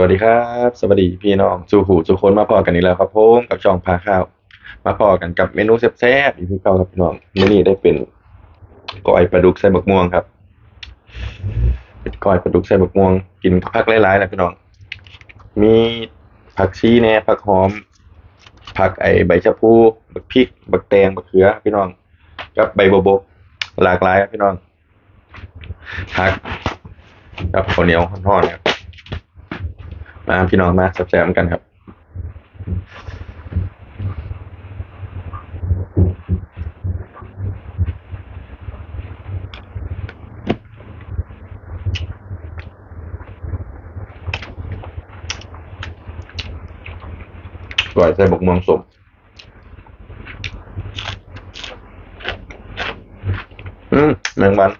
สวัสดีครับ สวัสดีพี่น้องสู่หูสู่คนมาพอกันอีกแล้วครับผมกับช่องพาข้าว มาพอกันกับเมนูแซ่บๆอีกคือเก่าครับพี่น้องมื้อนี้ได้เป็นก้อยปลาดุกใส่บักม่วงครับเป็นก้อยปลาดุกใส่บักม่วง กินผักหลายๆนะพี่น้อง มีผักชีแน่ผักหอม ผักไอใบชะพูบักพริก บักแตงบักเขือ พี่น้องกับใบบวบกหลากหลายครับพี่น้องผักกับข้าวเหนียวทอดๆครับ มาพี่น้องมาแซ่บๆกันครับก่อยใส่บกม่วงสมอืมแมงวัน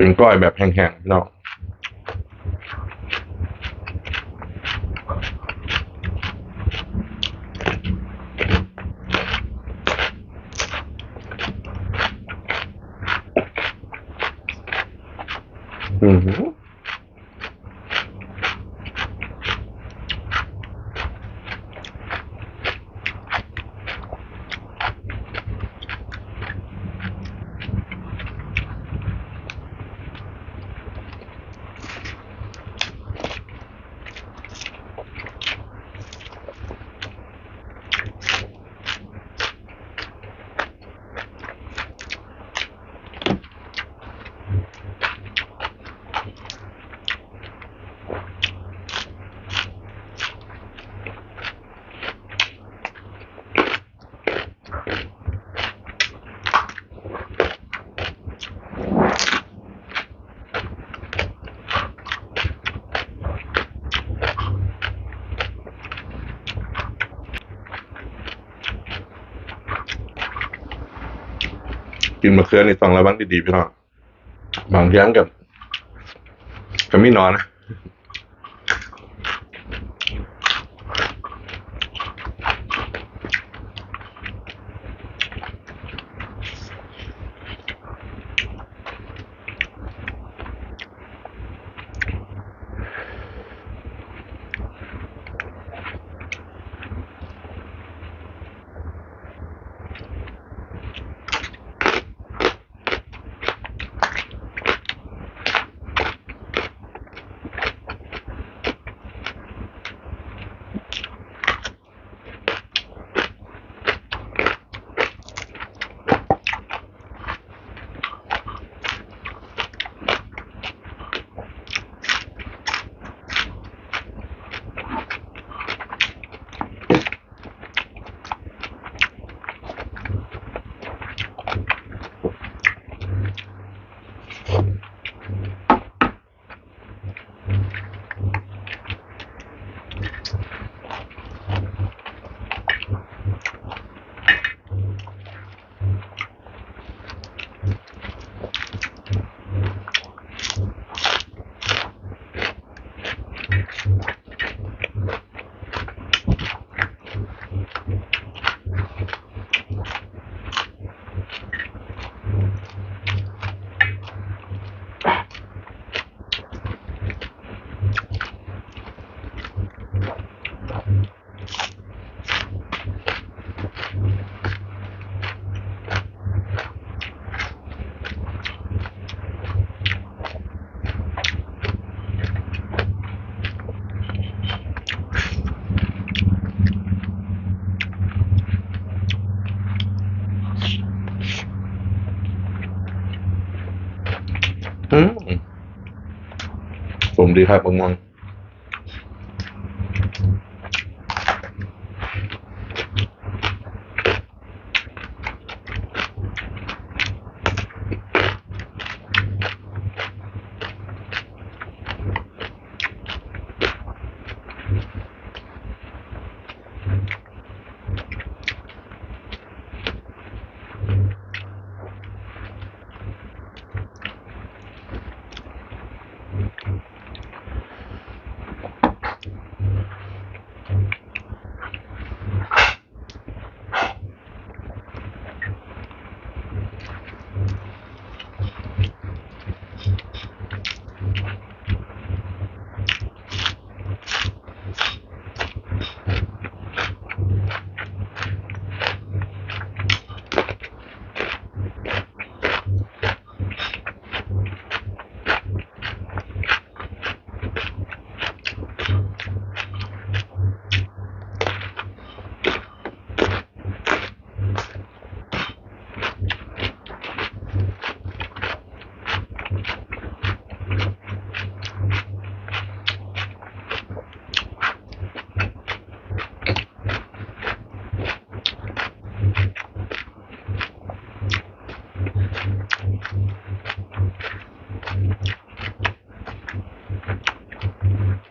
เป็น ก้อยแบบแห้งๆพี่น้องอือ กินมะเขือนี่ต้องระวังดีๆพี่น้องบางครั้งกับก็ไม่นอนนะ มดีค Thank you.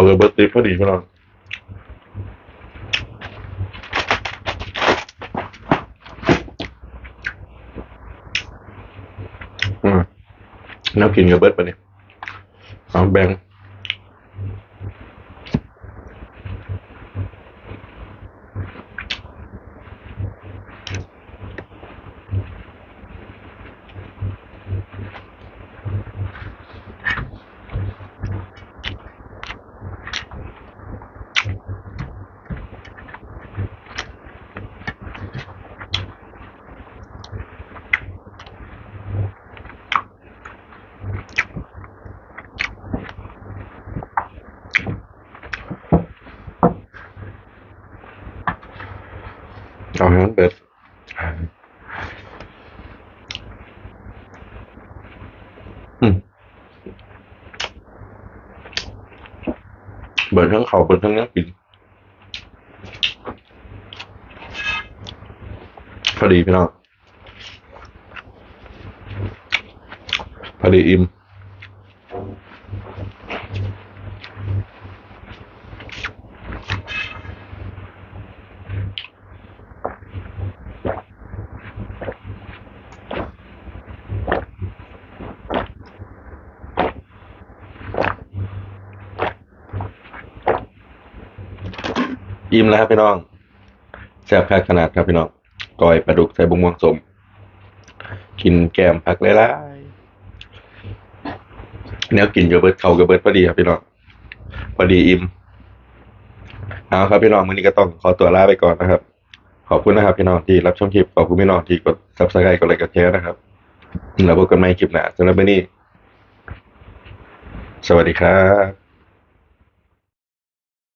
เอาเลยเบอร์ติฟพอดีพี่น้องอืมน้ำกินกับเบิร์ตปะเนี่ยเอาแบ่ง เอาให้มันเบิดอืมเบิด ทั้งเขาเป็นทั้งน้ำกินพอดีพี่น้องพอดีอิ่ม อิ่มแล้วครับพี่น้องแซ่บคักขนาดครับพี่น้องก้อยปลาดุกใส่บงม่วงสม กินแกมผักหลายๆแนวกินโยเบิร์ตเข่ากับเบิร์ตพอดีครับพี่น้องพอดีอิ่มเอาครับพี่น้องมื้อนี้ก็ต้องขอตัวลาไปก่อนนะครับ ขอบคุณนะครับพี่น้องที่รับชมคลิปขอบคุณพี่น้องที่กด subscribe กดไลค์กดแชร์นะครับแล้วพบกันใหม่คลิปหน้าสำหรับมื้อนี้ สวัสดีครับ